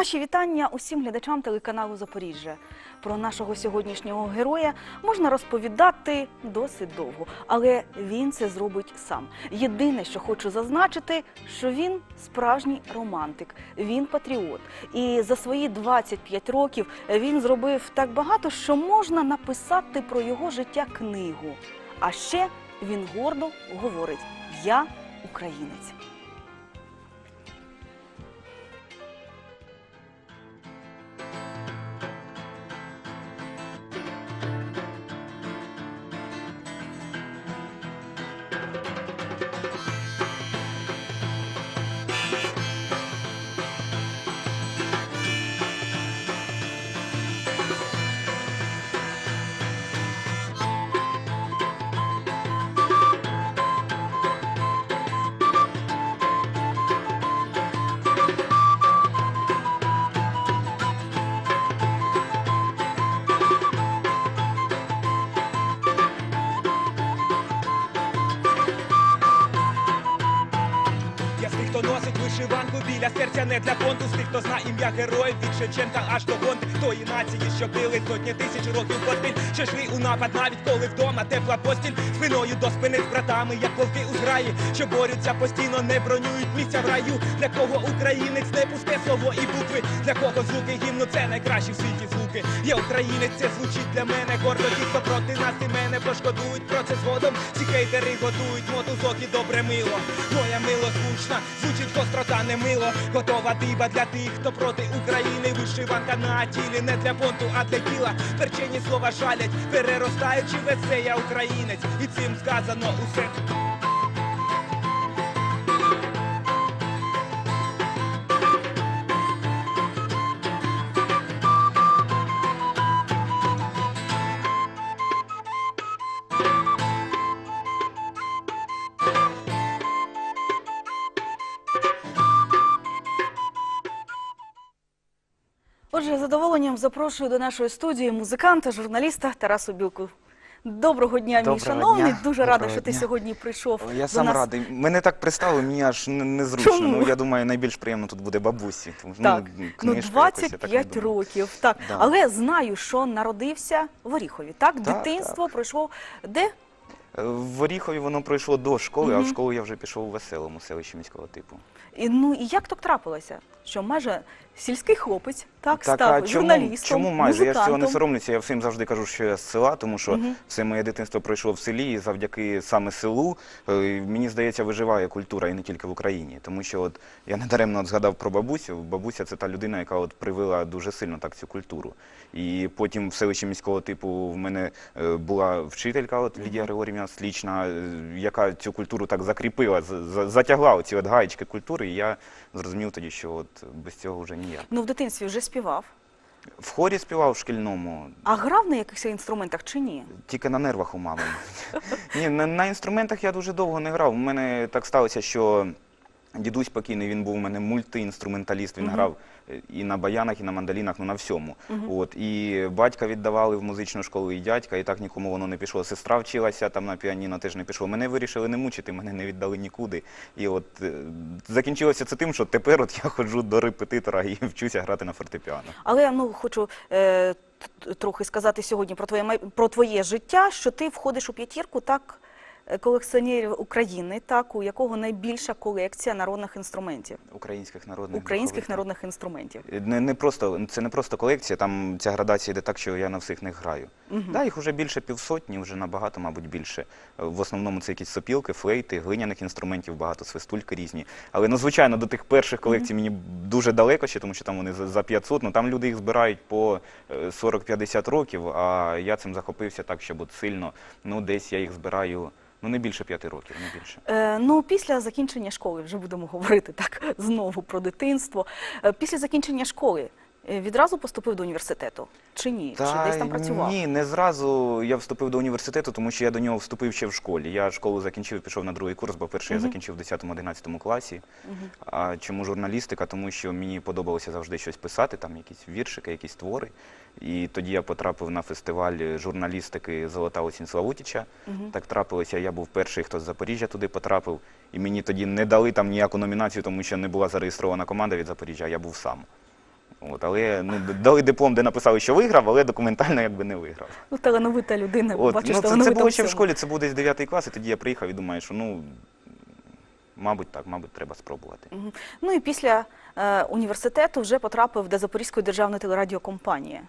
Наші вітання усім глядачам телеканалу Запоріжжя. Про нашого сьогоднішнього героя можна розповідати досить довго, але він це зробить сам. Єдине, що хочу зазначити, що він справжній романтик, він патріот. І за свої 25 років він зробив так багато, що можна написати про його життя книгу. А ще він гордо говорить: Я українець. Хто носить вишиванку біля серця не для понту, з тих, хто знає ім'я героїв від Шевченка аж до Гонти, тої нації, що били сотні тисяч років поспіль, що йшли у напад, навіть коли вдома тепла постіль, спиною до спини з братами, як вовки у зграї, що борються постійно, не бронюють місця в раю. Для кого українець не пусте слово і букви, для кого звуки гімну це найкращі в світі звуки. Я українець, це звучить для мене гордо. Ті, хто проти нас і мене пошкодують про це згодом. Ці хейтери готують мотузок і добре мило. Моя мило звучна, звучить гострота не мило. Готова диба для тих, хто проти України. Вишиванка на тілі не для понту, а для тіла. Перчені слова жалять, переростаючи весе я українець. І цим сказано усе. Задоволенням запрошую до нашої студії музиканта, журналіста Тарасу Білку. Доброго дня, мій шановний. дня. Дуже рада, що ти дня. сьогодні прийшов Я до сам нас. радий. Мене так представили, мені аж незручно. Чому? Ну я думаю, найбільш приємно тут буде бабусі. Тому, що, Так, ну, ну книжка якось, я так 25 років. Так, Да. але знаю, що народився в Оріхові. Так, Так, дитинство пройшло де? Е, В Оріхові воно пройшло до школи, а в школу я вже пішов у веселому селищі міського типу. І, ну і як так трапилося? Що майже сільський хлопець так, Так, став а чому, журналістом, чому майже? Я ж цього не соромлюся, я всім завжди кажу, що я з села, тому що Мгм. все моє дитинство пройшло в селі, і завдяки саме селу, е, мені здається, виживає культура і не тільки в Україні. Тому що от я недаремно от згадав про бабусю. Бабуся це та людина, яка от привила дуже сильно так цю культуру. І потім в селищі міського типу в мене е, була вчителька, от Лідія Григорівна Слічна, е, яка цю культуру так закріпила, затягла оці от гаєчки культури, і я зрозумів тоді, що от без цього вже ніяк. Ну, в дитинстві вже співав. В хорі співав в шкільному, А грав на якихось інструментах чи ні? тільки на нервах у мами. Ні, на, на інструментах я дуже довго не грав. У мене так сталося, що дідусь покійний, він був у мене мультиінструменталіст, він грав і на баянах, і на мандолінах, ну на всьому. Мгм. От, і батька віддавали в музичну школу, і дядька, і так нікому воно не пішло. Сестра вчилася там на піаніно, теж не пішло. Мене вирішили не мучити, мене не віддали нікуди. І от е, закінчилося це тим, що тепер от я ходжу до репетитора і вчуся грати на фортепіано. Але ну хочу е, трохи сказати сьогодні про твоє про твоє життя, що ти входиш у п'ятірку так колекціонерів України, так у якого найбільша колекція народних інструментів, Українських народних українських духових народних інструментів. Не, не просто це не просто колекція, там ця градація йде так, що я на всіх них граю. Мгм. Да, їх вже більше півсотні, вже набагато, мабуть, більше. Е, В основному це якісь сопілки, флейти, глиняних інструментів, багато свистульки різні. Але ну, звичайно, до тих перших колекцій мені дуже далеко ще, тому що там вони за, за 500, ну там люди їх збирають по е, 40-50 років, а я цим захопився так, щоб от сильно, ну десь я їх збираю. Ну, не більше п'яти років, не більше. Е, ну, після закінчення школи вже будемо говорити так знову про дитинство. Е, після закінчення школи відразу поступив до університету чи ні? чи десь там працював? Ні, не зразу я вступив до університету, тому що я до нього вступив ще в школі. Я школу закінчив і пішов на другий курс, бо перший Мгм. я закінчив в 10-11 класі. Мгм. А чому журналістика? Тому що мені подобалося завжди щось писати, там якісь віршики, якісь твори. І тоді я потрапив на фестиваль журналістики Золота осінь Славутіча. Мгм. Так трапилося, я був перший, хто з Запоріжжя туди потрапив. І мені тоді не дали там ніяку номінацію, тому що не була зареєстрована команда від Запоріжжя, я був сам. От, але ну, дали диплом, де написали, що виграв, але документально якби не виграв. Ну, талановита людина, От, бачиш, ну, це, це було ще в школі, це був десь 9 клас, і тоді я приїхав і думаю, що ну, мабуть, так, мабуть, треба спробувати. Ну і після е, університету вже потрапив до Запорізької державної телерадіокомпанії.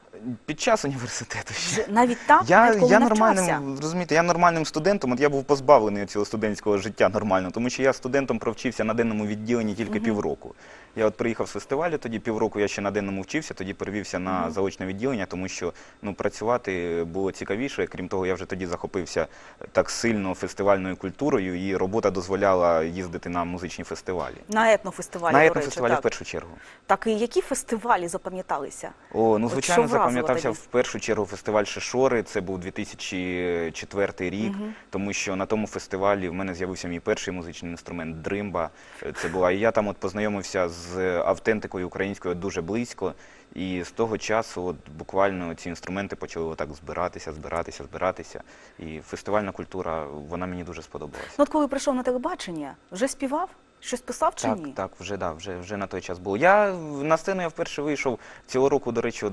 Під час університету ще. Навіть так, Я, навіть коли я навчався. нормальним, розумієте, я нормальним студентом, от я був позбавлений цього студентського життя нормально, тому що я студентом провчився на денному відділенні тільки півроку. Я от приїхав з фестивалю, тоді півроку я ще на денному вчився, тоді перевівся на заочне відділення, тому що ну, працювати було цікавіше. Крім того, я вже тоді захопився так сильно фестивальною культурою, і робота дозволяла їздити на музичні фестивалі. На етнофестивалі, на до етнофестивалі речі, в так. першу чергу. Так, і які фестивалі запам'яталися? О, ну От звичайно, що вразило запам'ятався в першу чергу фестиваль Шишори. Це був 2004 рік, тому що на тому фестивалі в мене з'явився мій перший музичний інструмент дримба. Е, Це була і я там от познайомився з автентикою українською дуже близько. І з того часу, от буквально ці інструменти почали отак збиратися, збиратися, збиратися. І фестивальна культура вона мені дуже сподобалася. Ну, от коли прийшов на телебачення, вже співав? Щось писав чи Так, ні? так, вже да, вже, вже на той час було. Я на сцену я вперше вийшов цього року, до речі,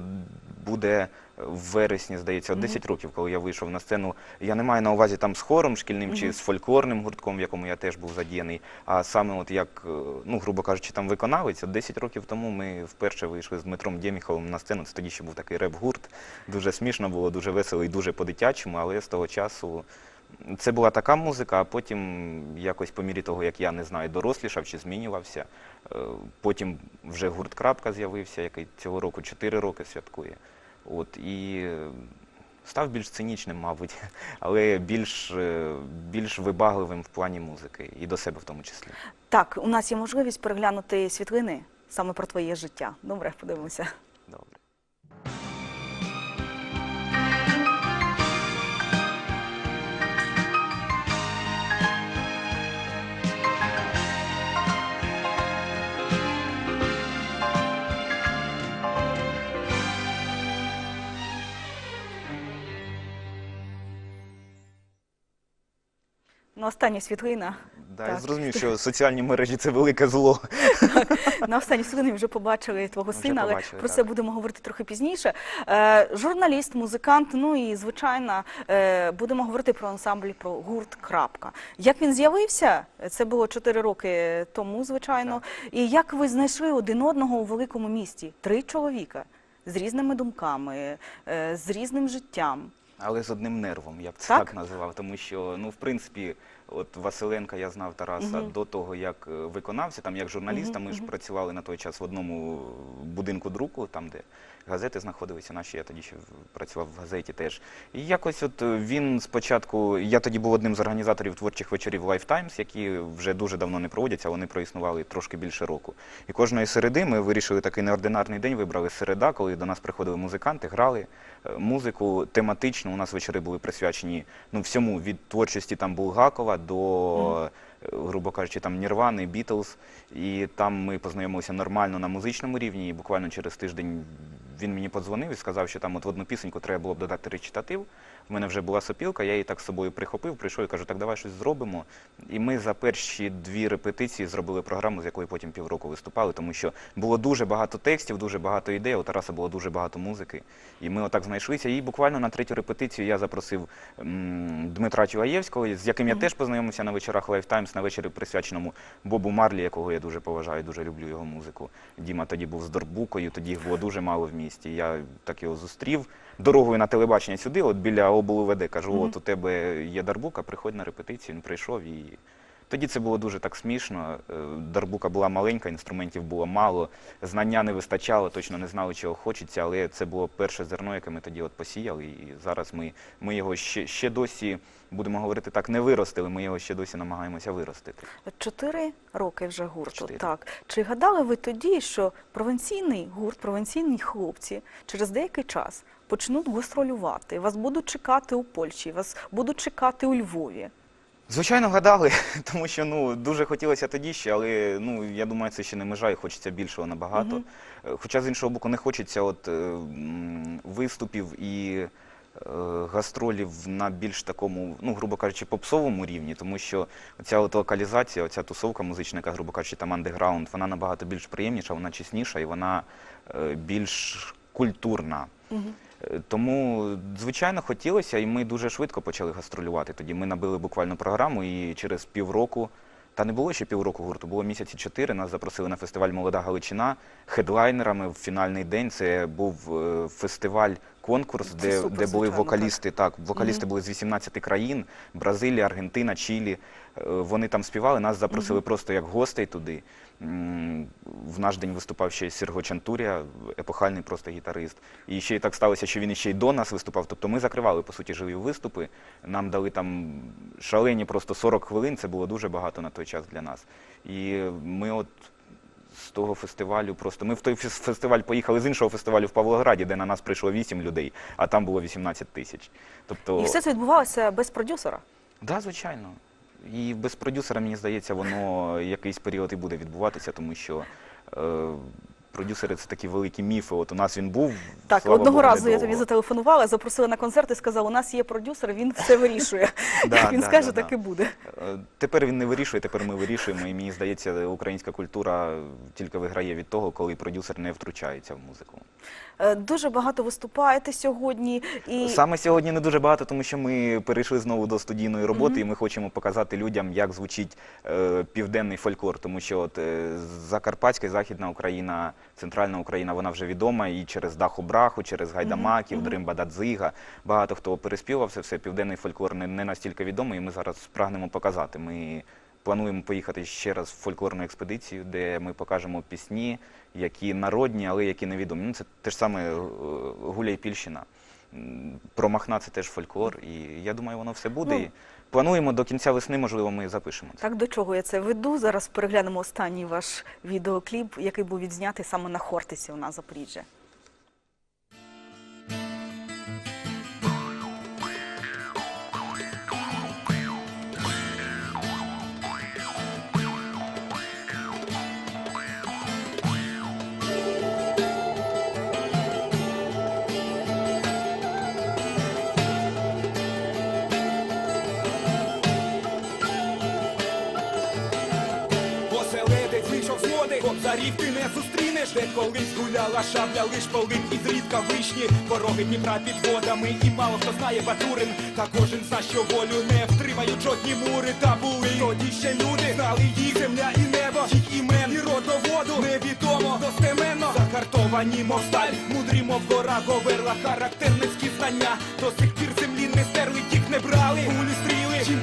буде в вересні, здається, от 10 років, коли я вийшов на сцену. Я не маю на увазі там з хором шкільним чи з фольклорним гуртком, в якому я теж був задіяний, а саме от як, е, ну, грубо кажучи, там виконавець. От 10 років тому ми вперше вийшли з Дмитром Дєміховим на сцену. Це тоді ще був такий реп-гурт. Дуже смішно було, дуже весело і дуже по-дитячому, але з того часу. Це була така музика, а потім якось по мірі того, як я не знаю, дорослішав чи змінювався. е, Потім вже гурт Крапка з'явився, який цього року 4 роки святкує. От, і став більш цинічним, мабуть, але більш, е, більш вибагливим в плані музики і до себе в тому числі. Так, у нас є можливість переглянути світлини саме про твоє життя. Добре, подивимося. Остання світлина. Да, я зрозумів, що соціальні мережі це велике зло. На останній світлині вже побачили твого Вже сина, але побачили, про це так. будемо говорити трохи пізніше. Е, журналіст, музикант, ну і звичайно, е, будемо говорити про ансамбль, про гурт Крапка. Як він з'явився? Це було 4 роки тому, звичайно. І як ви знайшли один одного у великому місті? Три чоловіка з різними думками, е, з різним життям. Але з одним нервом, я б це Так? так, називав, тому що, ну, в принципі, от Василенка я знав Тараса до того, як е, виконався, там як журналіста, ми ж працювали на той час в одному будинку друку, там, де газети знаходилися наші, я тоді ще працював в газеті теж. І якось от е, він спочатку, я тоді був одним з організаторів творчих вечорів Lifetimes, які вже дуже давно не проводяться, вони проіснували трошки більше року. І кожної середи ми вирішили такий неординарний день, вибрали середа, коли до нас приходили музиканти, грали е, музику тематично. У нас вечори були присвячені ну, всьому від творчості там Булгакова до, е, грубо кажучи, там Нірвани, Бітлз. І там ми познайомилися нормально на музичному рівні. І буквально через тиждень він мені подзвонив і сказав, що там от в одну пісеньку треба було б додати речитатив. В мене вже була сопілка, я її так з собою прихопив, прийшов і кажу, так давай щось зробимо. І ми за перші дві репетиції зробили програму, з якої потім півроку виступали, тому що було дуже багато текстів, дуже багато ідей. У Тараса було дуже багато музики. І ми отак знайшлися. І буквально на третю репетицію я запросив м, Дмитра Чугаєвського, з яким я теж познайомився на вечорах Lifetimes, на вечорі присвяченому Бобу Марлі, якого я дуже поважаю, дуже люблю його музику. Діма тоді був з Дорбукою, тоді їх було дуже мало в місті. Я так його зустрів дорогою на телебачення сюди, от біля облвд. Кажу, от у тебе є Дарбука, приходь на репетицію. Він прийшов і. Тоді це було дуже так смішно. Е, Дарбука була маленька, інструментів було мало, знання не вистачало, точно не знали, чого хочеться, але це було перше зерно, яке ми тоді от посіяли. І зараз ми, ми його ще, ще досі, будемо говорити так, не виростили, ми його ще досі намагаємося виростити. Чотири роки вже гурту. Чотири. Так чи гадали ви тоді, що провінційний гурт, провінційні хлопці через деякий час почнуть гастролювати, вас будуть чекати у Польщі, вас будуть чекати у Львові? Звичайно, гадали, тому що ну дуже хотілося тоді ще, але ну я думаю, це ще не межа і хочеться більшого набагато. Е, Хоча з іншого боку не хочеться от е, виступів і гастролів на більш такому, ну, грубо кажучи, попсовому рівні, тому що ця от локалізація, оця тусовка музична, яка, грубо кажучи, там андеграунд, вона набагато більш приємніша, вона чесніша і вона е, більш культурна. Е, Тому, звичайно, хотілося, і ми дуже швидко почали гастролювати. Тоді ми набили буквально програму, і через півроку, та не було ще півроку гурту, було місяці чотири. Нас запросили на фестиваль Молода Галичина хедлайнерами в фінальний день. Це був е, фестиваль. Конкурс, де, супер, де були звичайно, вокалісти, так, вокалісти були з 18 країн: Бразилія, Аргентина, Чилі. Е, Вони там співали, нас запросили просто як гостей туди. В наш день виступав ще Серго Чантурія, епохальний просто гітарист. І ще й так сталося, що він ще й до нас виступав. Тобто ми закривали, по суті, живі виступи. Нам дали там шалені просто 40 хвилин, це було дуже багато на той час для нас. І ми от з того фестивалю просто. Ми в той фес- фестиваль поїхали з іншого фестивалю в Павлограді, де на нас прийшло 8 людей, а там було 18 тисяч. Тобто, І все це відбувалося без продюсера. Да, звичайно. І без продюсера, мені здається, воно якийсь період і буде відбуватися, тому що е, продюсери це такі великі міфи. От у нас він був. Так, слава одного Богу, разу я тобі зателефонувала, запросила на концерт і сказала, у нас є продюсер, він все вирішує. Як він скаже, так і буде. Е, Тепер він не вирішує, тепер ми вирішуємо. І мені здається, українська культура тільки виграє від того, коли продюсер не втручається в музику. Е, Дуже багато виступаєте сьогодні. І Саме сьогодні не дуже багато, тому що ми перейшли знову до студійної роботи, і ми хочемо показати людям, як звучить е, південний фольклор. Тому що от е, Закарпатська і Західна Україна, Центральна Україна, вона вже відома і через Даху Браху, через Гайдамаків, Дримба Дадзига. Багато хто переспівав це все. Південний фольклор не, не настільки відомий, і ми зараз прагнемо показати. Ми плануємо поїхати ще раз в фольклорну експедицію, де ми покажемо пісні, які народні, але які невідомі. Ну, це те ж саме е, Гуля і Пільщина. Про Махна це теж фольклор, і я думаю, воно все буде. Ну. І плануємо до кінця весни, можливо, ми запишемо це. так до чого я це веду? Зараз переглянемо останній ваш відеокліп, який був відзнятий саме на Хортиці у нас Запоріжжя. Кобзарів ти не зустрінеш, де колись гуляла шабля, лиш полин і зрідка вишні, пороги Дніпра під водами, і мало хто знає Батурин, та кожен за що волю не втримають жодні мури та були. Тоді ще люди знали їх земля і небо, їх імен і родоводу невідомо достеменно закартовані, мов сталь, мудрі, мов гора, говерла, характерницькі знання. До сих пір землі не стерли, їх не брали, кулі стріли,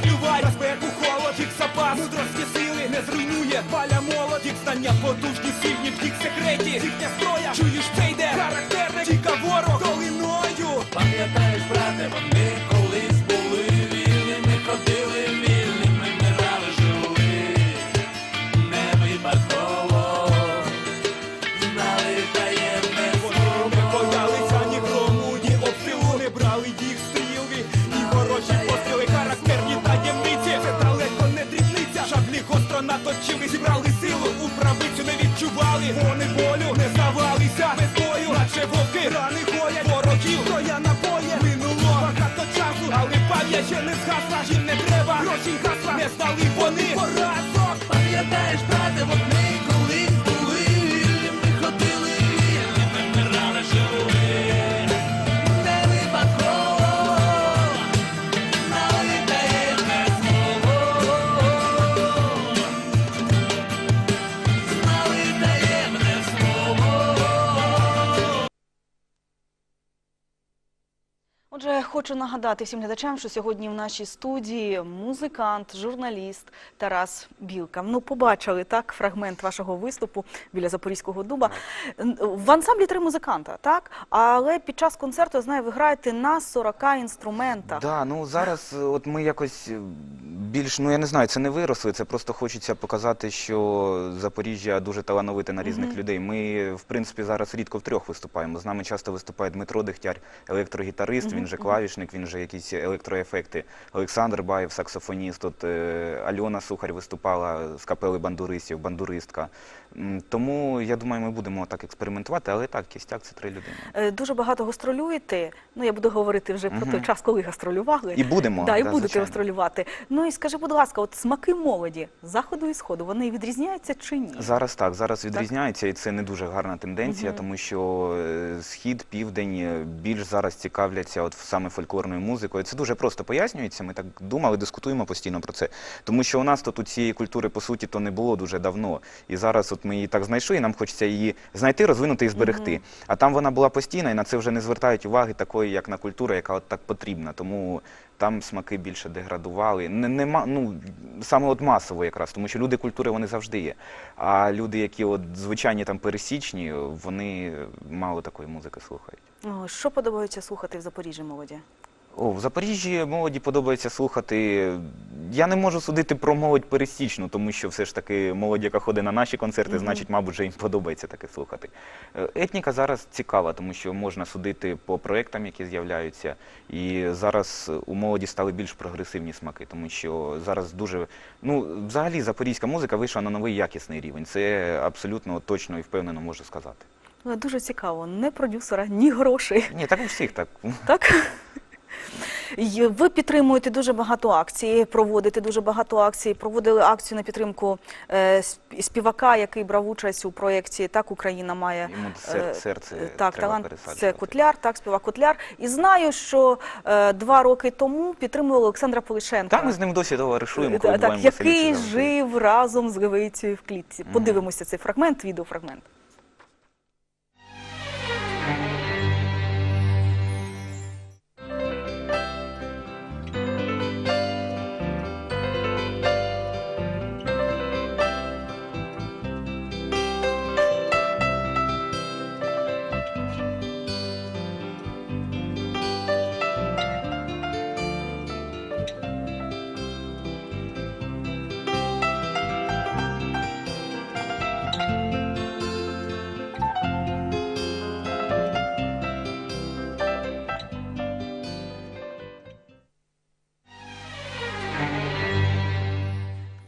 їх запас, мудрості сили не зруйнує, паля молод, їх знання потужні, сильні, в їх секреті, їхня зброя, чуєш, це йде, характерник, ворог, долиною. Пам'ятаєш, брате, вони гасла, не знали нагадати всім глядачам, що сьогодні в нашій студії музикант, журналіст Тарас Білка. Ну, побачили так фрагмент вашого виступу біля Запорізького дуба. В ансамблі три музиканта, так? Але під час концерту я знаю, ви граєте на 40 інструментах. Да, ну зараз от ми якось е, більш, ну я не знаю, це не виросли, це просто хочеться показати, що Запоріжжя дуже талановите на різних людей. Ми, в принципі, зараз рідко втрьох виступаємо. З нами часто виступає Дмитро Дегтяр, електрогітарист, він же клавішник, він же якісь електроефекти. Олександр Баєв, саксофоніст, от е, Альона Сухар виступала з капели бандуристів, бандуристка. Тому я думаю, ми будемо так експериментувати, але так, кістяк це три людини. Е, Дуже багато гастролюєте. Ну, я буду говорити вже про той час, коли гастролювали. І будемо, Да, і да, будете звичайно. гастролювати. Ну і скажи, будь ласка, от смаки молоді заходу і сходу, вони відрізняються чи ні? Зараз так, зараз відрізняється, і це не дуже гарна тенденція, тому що е, схід, південь е, більш зараз цікавляться от саме фольклорною музикою. Це дуже просто пояснюється. Ми так думали, дискутуємо постійно про це. Тому що у нас тут у цієї культури по суті то не було дуже давно. І зараз от ми її так знайшли, і нам хочеться її знайти, розвинути і зберегти. А там вона була постійна, і на це вже не звертають уваги такої, як на культуру, яка от так потрібна. Тому там смаки більше деградували. Не, нема, ну, саме от масово якраз, тому що люди культури вони завжди є. А люди, які от звичайні там пересічні, вони мало такої музики слухають. Що подобається слухати в Запоріжжі молоді? О, в Запоріжжі молоді подобається слухати. Я не можу судити про молодь пересічну, тому що все ж таки молодь, яка ходить на наші концерти, Мгм. значить, мабуть, вже їм подобається таке слухати. Е, Етніка зараз цікава, тому що можна судити по проєктам, які з'являються. І зараз у молоді стали більш прогресивні смаки, тому що зараз дуже. Ну, взагалі, запорізька музика вийшла на новий якісний рівень. Це абсолютно точно і впевнено можу сказати. Ну, Дуже цікаво, ні продюсера, ні грошей. Ні, так у всіх так. Так? Ви підтримуєте дуже багато акцій, проводите дуже багато акцій. Проводили акцію на підтримку е, співака, який брав участь у проєкті Так Україна має е, серце так, талант. Це. Котляр, так, співак Котляр. І знаю, що е, два роки тому підтримували Олександра Полишенка. Так, ми з ним досі товаришуємо, коли Е, так, який жив разом з Левицею в клітці. Подивимося цей фрагмент, відеофрагмент.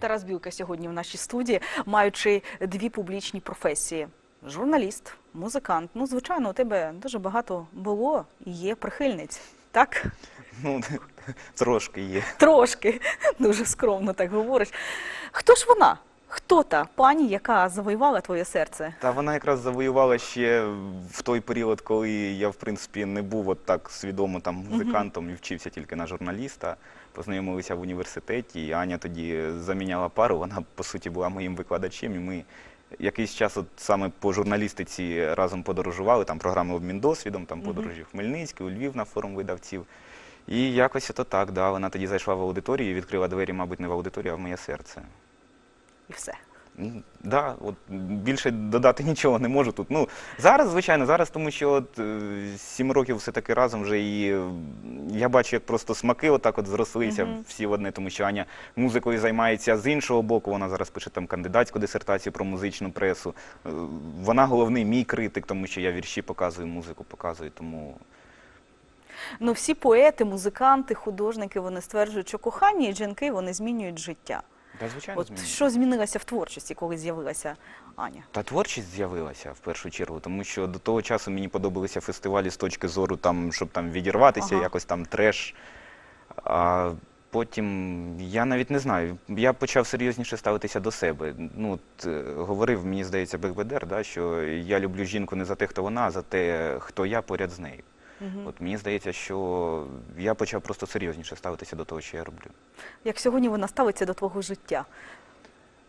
Тарас Білка сьогодні в нашій студії, маючи дві публічні професії: журналіст, музикант. Ну, звичайно, у тебе дуже багато було і є прихильниць. Так? Ну, трошки є. Трошки, дуже скромно так говориш. Хто ж вона? Хто та пані, яка завоювала твоє серце? Та вона якраз завоювала ще в той період, коли я, в принципі, не був от так свідомо там музикантом і вчився тільки на журналіста. Познайомилися в університеті, і Аня тоді заміняла пару. Вона, по суті, була моїм викладачем, і ми якийсь час от саме по журналістиці разом подорожували, там програми обмін досвідом, там подорожі в Хмельницький, у Львів на форум видавців. І якось ото так, да, вона тоді зайшла в аудиторію і відкрила двері, мабуть, не в аудиторію, а в моє серце. І все. Да, от більше додати нічого не можу тут. Ну зараз, звичайно, зараз, тому що от е, сім років все таки разом вже і е, я бачу, як просто смаки отак от зрослися Мгм. всі в одне, тому що Аня музикою займається з іншого боку. Вона зараз пише там кандидатську дисертацію про музичну пресу. Е, Вона головний мій критик, тому що я вірші показую, музику показую. Тому Ну, всі поети, музиканти, художники вони стверджують, що кохання і жінки вони змінюють життя. Да, звичайно, От змінює. що змінилося в творчості, коли з'явилася Аня? Та творчість з'явилася в першу чергу, тому що до того часу мені подобалися фестивалі з точки зору, там, щоб там відірватися, Ага. якось там треш. А потім я навіть не знаю. Я почав серйозніше ставитися до себе. Ну, от, е, говорив, мені здається, Бекбедер, да, що я люблю жінку не за те, хто вона, а за те, хто я поряд з нею. Мгм. От мені здається, що я почав просто серйозніше ставитися до того, що я роблю. Як сьогодні вона ставиться до твого життя?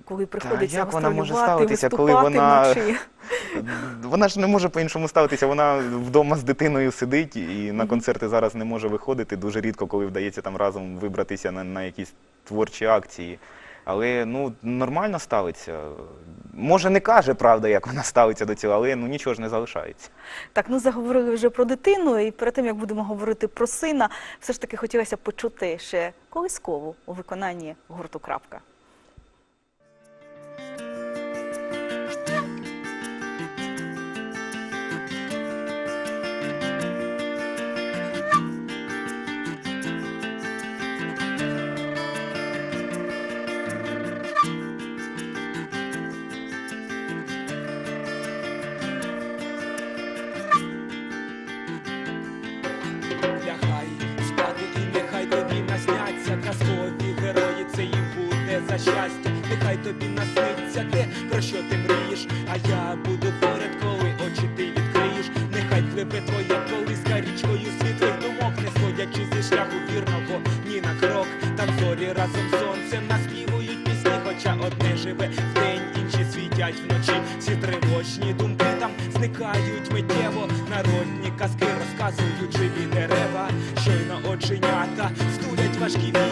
Коли приходиться як вона може ставитися, коли вона- вночі? Вона ж не може по-іншому ставитися. Вона вдома з дитиною сидить і на концерти зараз не може виходити. Дуже рідко, коли вдається там разом вибратися на, на якісь творчі акції. Але ну нормально ставиться. Може, не каже правда, як вона ставиться до цього, але ну нічого ж не залишається. Так, ну заговорили вже про дитину, і перед тим як будемо говорити про сина, все ж таки хотілося почути ще колискову у виконанні гурту Крапка. Щастя, нехай тобі насниться те, про що ти мрієш, а я буду поряд, коли очі ти відкриєш. Нехай пливе твоя колиска річкою світлих думок, не сходячи зі шляху вірного ні на крок. Там зорі разом з сонцем наспівують пісні, хоча одне живе вдень, інші світять вночі. Всі тривожні думки там зникають миттєво. Народні казки розказують живі дерева. Щойно оченята стулять важкі вії.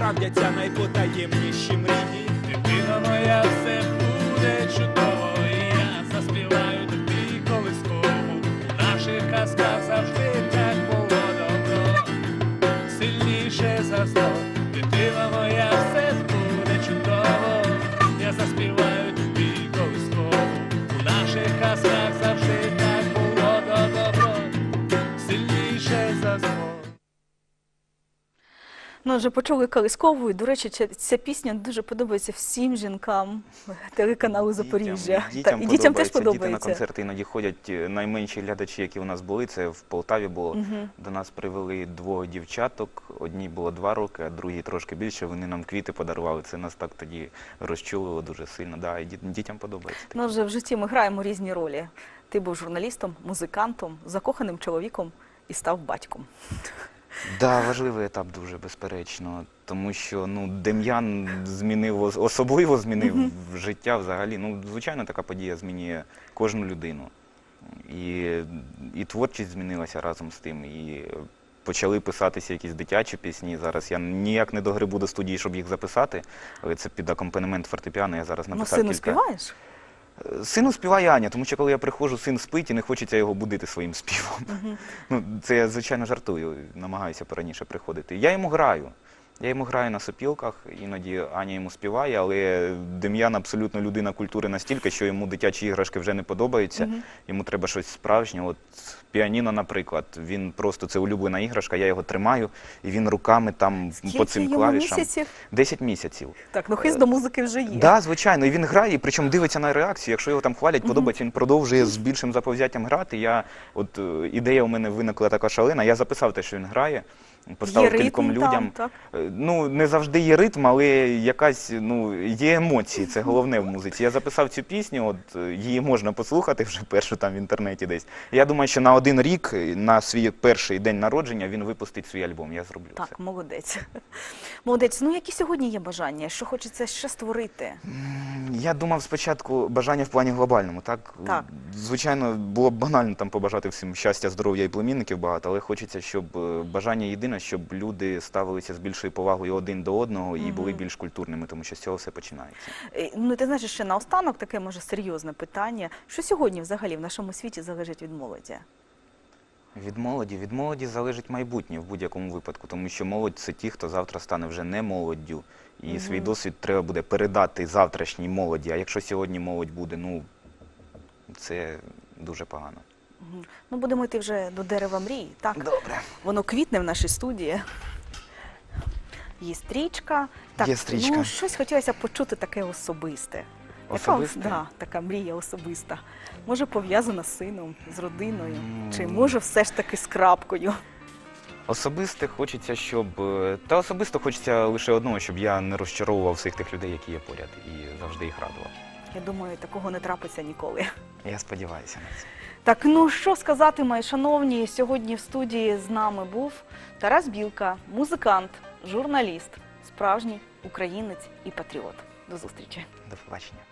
Справдяться найпотаємніші мрії. Дитина моя, все буде чудово, і я заспіваю тобі колискову. У наших казках завжди так було добро, сильніше за зло. Дитина моя, Ну, вже почули Колискову, і, до речі, ця, пісня дуже подобається всім жінкам телеканалу Запоріжжя. Дітям, Так, і дітям теж Діти на концерти іноді ходять. е, Найменші глядачі, які у нас були, це в Полтаві було. Мгм. До нас привели двох дівчаток. Одній було два роки, а другій трошки більше. Вони нам квіти подарували. Це нас так тоді розчулило дуже сильно. Да, і діт- дітям подобається. Ну, вже в житті ми граємо різні ролі. Ти був журналістом, музикантом, закоханим чоловіком і став батьком. Да, важливий етап дуже безперечно, тому що ну Дем'ян змінив особливо змінив життя взагалі. Ну, звичайно, така подія змінює кожну людину. І, і творчість змінилася разом з тим. І почали писатися якісь дитячі пісні. Зараз я ніяк не догрибу до студії, щоб їх записати, але це під акомпанемент фортепіано. Я зараз Ну, написав сину кілька. співаєш? Сину співає Аня, тому що коли я приходжу, син спить і не хочеться його будити своїм співом. Ну, це я, звичайно, жартую, намагаюся пораніше приходити. Я йому граю. Я йому граю на сопілках, іноді Аня йому співає, але Дем'ян абсолютно людина культури настільки, що йому дитячі іграшки вже не подобаються. Йому треба щось справжнє. От піаніно, наприклад, він просто це улюблена іграшка, я його тримаю, і він руками там по Скільки цим йому клавішам. місяців? 10 місяців. Так, ну хист до музики вже є. Так, да, звичайно, і він грає, і причому дивиться на реакцію. Якщо його там хвалять, подобається, він продовжує з більшим заповзяттям грати. Я от е, ідея у мене виникла така шалена. Я записав те, що він грає, поставив ритм кільком там, людям. так? Е, Ну не завжди є ритм, але якась ну є емоції. Це головне в музиці. Я записав цю пісню, от е, її можна послухати вже першу там в інтернеті десь. Я думаю, що на один рік, е, на свій перший день народження, він випустить свій альбом. Я зроблю це. Так, молодець. Молодець. Ну, які сьогодні є бажання? Що хочеться ще створити? Я думав спочатку бажання в плані глобальному. Так, Так. звичайно, було б банально там побажати всім щастя, здоров'я і племінників багато, але хочеться, щоб бажання єдине, щоб люди ставилися з більшою повагою один до одного і були більш культурними, тому що з цього все починається. Е, Ну, ти знаєш, ще наостанок таке може серйозне питання. Що сьогодні взагалі в нашому світі залежить від молоді? Від молоді, від молоді залежить майбутнє в будь-якому випадку, тому що молодь це ті, хто завтра стане вже не молоддю. І свій досвід треба буде передати завтрашній молоді. А якщо сьогодні молодь буде, ну це дуже погано. Ну, будемо йти вже до дерева мрій, так? Добре. Воно квітне в нашій студії. Є стрічка. Так, Є стрічка. Ну, щось хотілося почути таке особисте. Особисте? Яка, да, така мрія особиста. Може, пов'язана з сином, з родиною, чи може все ж таки з крапкою. Особисте хочеться, щоб. е, Та особисто хочеться лише одного, щоб я не розчаровував всіх тих людей, які є поряд, і завжди їх радував. Я думаю, такого не трапиться ніколи. Я сподіваюся на це. Так, ну що сказати, мої шановні, сьогодні в студії з нами був Тарас Білка, музикант, журналіст, справжній українець і патріот. До зустрічі. До побачення.